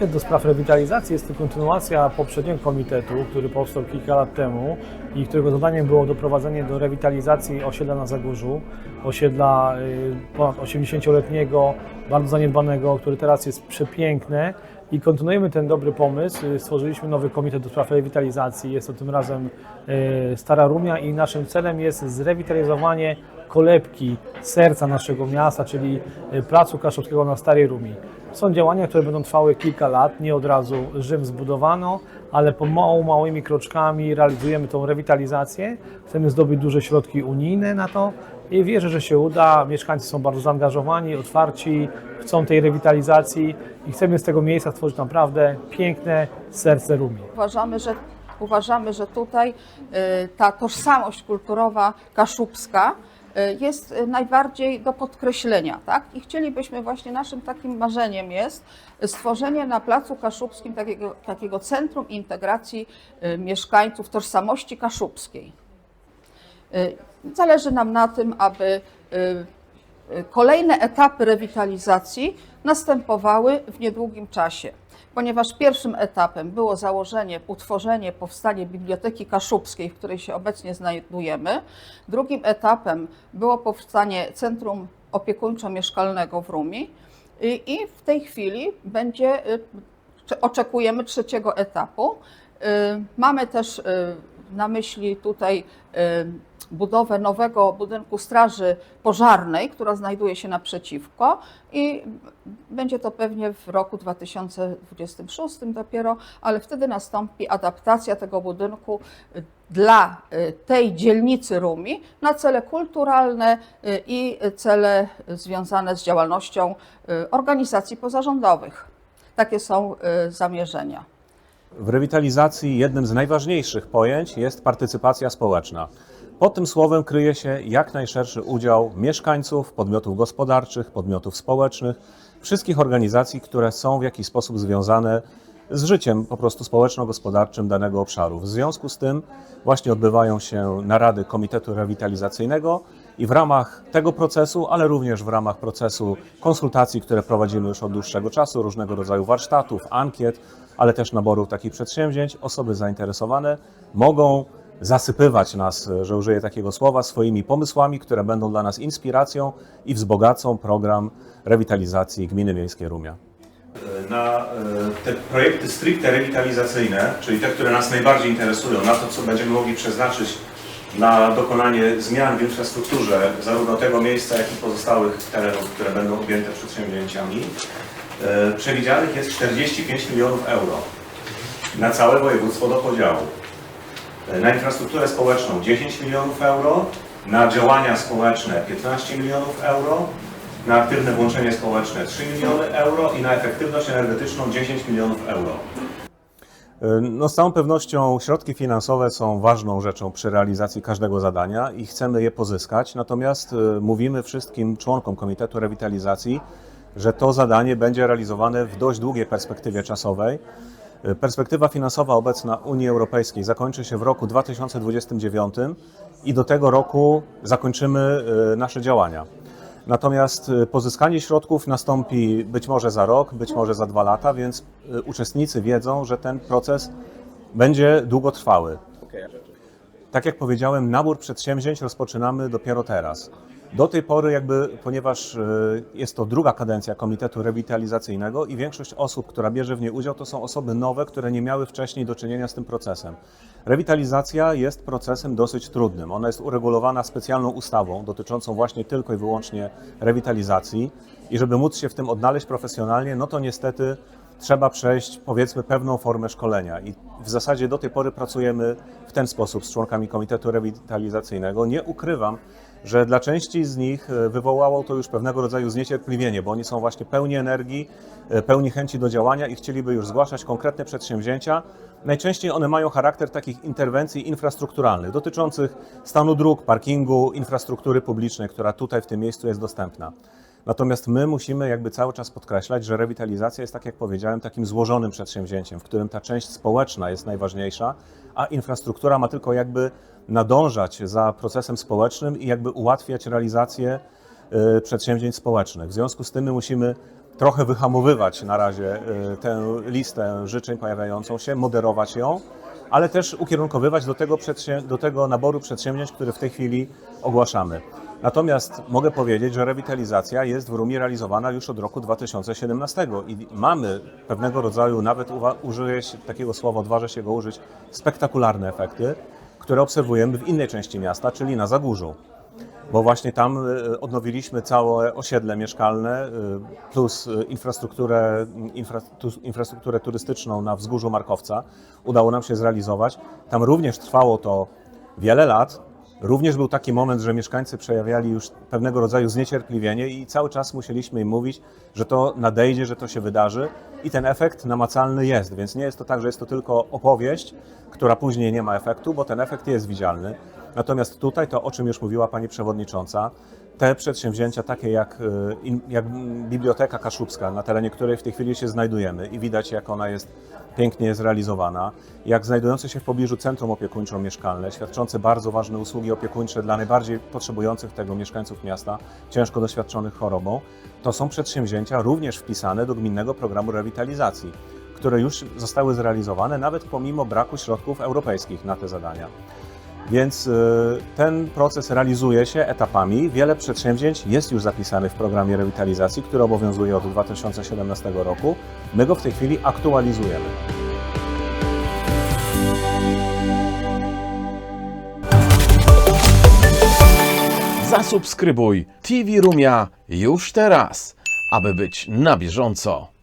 Komitet do Spraw Rewitalizacji jest to kontynuacja poprzedniego komitetu, który powstał kilka lat temu i którego zadaniem było doprowadzenie do rewitalizacji osiedla na Zagórzu, osiedla y, ponad 80-letniego, bardzo zaniedbanego, który teraz jest przepiękne i kontynuujemy ten dobry pomysł. Y, Stworzyliśmy nowy komitet do spraw rewitalizacji, jest to tym razem y, Stara Rumia i naszym celem jest zrewitalizowanie kolebki serca naszego miasta, czyli y, Placu Kaszubskiego na Starej Rumi. Są działania, które będą trwały kilka lat, nie od razu Rzym zbudowano, ale pomału, małymi kroczkami realizujemy tą rewitalizację. Chcemy zdobyć duże środki unijne na to i wierzę, że się uda. Mieszkańcy są bardzo zaangażowani, otwarci, chcą tej rewitalizacji i chcemy z tego miejsca stworzyć naprawdę piękne serce Rumi. Uważamy, że, uważamy, że tutaj y, ta tożsamość kulturowa kaszubska y, jest y, najbardziej do podkreślenia, tak? I chcielibyśmy właśnie, naszym takim marzeniem jest stworzenie na Placu Kaszubskim takiego, takiego centrum integracji mieszkańców tożsamości kaszubskiej. Y, Zależy nam na tym, aby y, y, kolejne etapy rewitalizacji następowały w niedługim czasie. Ponieważ pierwszym etapem było założenie, utworzenie, powstanie Biblioteki Kaszubskiej, w której się obecnie znajdujemy. Drugim etapem było powstanie Centrum Opiekuńczo-Mieszkalnego w Rumi. I, w tej chwili będzie, cze- oczekujemy trzeciego etapu. Mamy też na myśli tutaj y, budowę nowego budynku Straży Pożarnej, która znajduje się naprzeciwko i będzie to pewnie w roku 2026 dopiero, ale wtedy nastąpi adaptacja tego budynku y, dla y, tej dzielnicy Rumi na cele kulturalne i cele związane z działalnością organizacji pozarządowych. Takie są zamierzenia. W rewitalizacji jednym z najważniejszych pojęć jest partycypacja społeczna. Pod tym słowem kryje się jak najszerszy udział mieszkańców, podmiotów gospodarczych, podmiotów społecznych, wszystkich organizacji, które są w jakiś sposób związane z życiem po prostu społeczno-gospodarczym danego obszaru. W związku z tym właśnie odbywają się narady Komitetu Rewitalizacyjnego i w ramach tego procesu, ale również w ramach procesu konsultacji, które prowadzimy już od dłuższego czasu, różnego rodzaju warsztatów, ankiet, ale też naborów takich przedsięwzięć, osoby zainteresowane mogą zasypywać nas, że użyję takiego słowa, swoimi pomysłami, które będą dla nas inspiracją i wzbogacą program rewitalizacji Gminy Miejskiej Rumia. na e, te projekty stricte rewitalizacyjne, czyli te, które nas najbardziej interesują, na to, co będziemy mogli przeznaczyć na dokonanie zmian w infrastrukturze zarówno tego miejsca, jak i pozostałych terenów, które będą objęte przedsięwzięciami, e, przewidzianych jest 45 milionów euro na całe województwo do podziału. E, Na infrastrukturę społeczną 10 milionów euro, na działania społeczne 15 milionów euro, na aktywne włączenie społeczne 3 miliony euro i na efektywność energetyczną 10 milionów euro. No, z całą pewnością środki finansowe są ważną rzeczą przy realizacji każdego zadania i chcemy je pozyskać. Natomiast y, mówimy wszystkim członkom Komitetu Rewitalizacji, że to zadanie będzie realizowane w dość długiej perspektywie czasowej. Y, Perspektywa finansowa obecna Unii Europejskiej zakończy się w roku 2029 i do tego roku zakończymy y, nasze działania. Natomiast y, pozyskanie środków nastąpi być może za rok, być może za dwa lata, więc y, uczestnicy wiedzą, że ten proces będzie długotrwały. Tak jak powiedziałem, nabór przedsięwzięć rozpoczynamy dopiero teraz. Do tej pory, jakby, ponieważ y, jest to druga kadencja Komitetu Rewitalizacyjnego i większość osób, która bierze w niej udział, to są osoby nowe, które nie miały wcześniej do czynienia z tym procesem. Rewitalizacja jest procesem dosyć trudnym. Ona jest uregulowana specjalną ustawą dotyczącą właśnie tylko i wyłącznie rewitalizacji i żeby móc się w tym odnaleźć profesjonalnie, no to niestety trzeba przejść powiedzmy pewną formę szkolenia i w zasadzie do tej pory pracujemy w ten sposób z członkami Komitetu Rewitalizacyjnego. Nie ukrywam, że dla części z nich e, wywołało to już pewnego rodzaju zniecierpliwienie, bo oni są właśnie pełni energii, e, pełni chęci do działania i chcieliby już zgłaszać konkretne przedsięwzięcia. Najczęściej one mają charakter takich interwencji infrastrukturalnych dotyczących stanu dróg, parkingu, infrastruktury publicznej, która tutaj w tym miejscu jest dostępna. Natomiast my musimy jakby cały czas podkreślać, że rewitalizacja jest, tak jak powiedziałem, takim złożonym przedsięwzięciem, w którym ta część społeczna jest najważniejsza, a infrastruktura ma tylko jakby nadążać za procesem społecznym i jakby ułatwiać realizację y, przedsięwzięć społecznych. W związku z tym my musimy trochę wyhamowywać na razie y, tę listę życzeń pojawiającą się, moderować ją, ale też ukierunkowywać do tego, do tego naboru przedsięwzięć, które w tej chwili ogłaszamy. Natomiast mogę powiedzieć, że rewitalizacja jest w Rumi realizowana już od roku 2017 i mamy pewnego rodzaju, nawet użyję takiego słowa, odważę się go użyć, spektakularne efekty, które obserwujemy w innej części miasta, czyli na Zagórzu bo właśnie tam y, odnowiliśmy całe osiedle mieszkalne y, plus y, infrastrukturę, infra, tu- infrastrukturę turystyczną na wzgórzu Markowca. Udało nam się zrealizować. Tam również trwało to wiele lat. Również był taki moment, że mieszkańcy przejawiali już pewnego rodzaju zniecierpliwienie i cały czas musieliśmy im mówić, że to nadejdzie, że to się wydarzy i ten efekt namacalny jest, więc nie jest to tak, że jest to tylko opowieść, która później nie ma efektu, bo ten efekt jest widzialny. Natomiast tutaj to, o czym już mówiła Pani Przewodnicząca, te przedsięwzięcia takie jak, y, jak Biblioteka Kaszubska, na terenie której w tej chwili się znajdujemy i widać jak ona jest pięknie zrealizowana, jak znajdujące się w pobliżu Centrum Opiekuńczo-Mieszkalne, świadczące bardzo ważne usługi opiekuńcze dla najbardziej potrzebujących tego mieszkańców miasta, ciężko doświadczonych chorobą, to są przedsięwzięcia również wpisane do Gminnego Programu Rewitalizacji, które już zostały zrealizowane nawet pomimo braku środków europejskich na te zadania. Więc y, ten proces realizuje się etapami. Wiele przedsięwzięć jest już zapisanych w programie rewitalizacji, który obowiązuje od 2017 roku. My go w tej chwili aktualizujemy. Zasubskrybuj TV Rumia już teraz, aby być na bieżąco.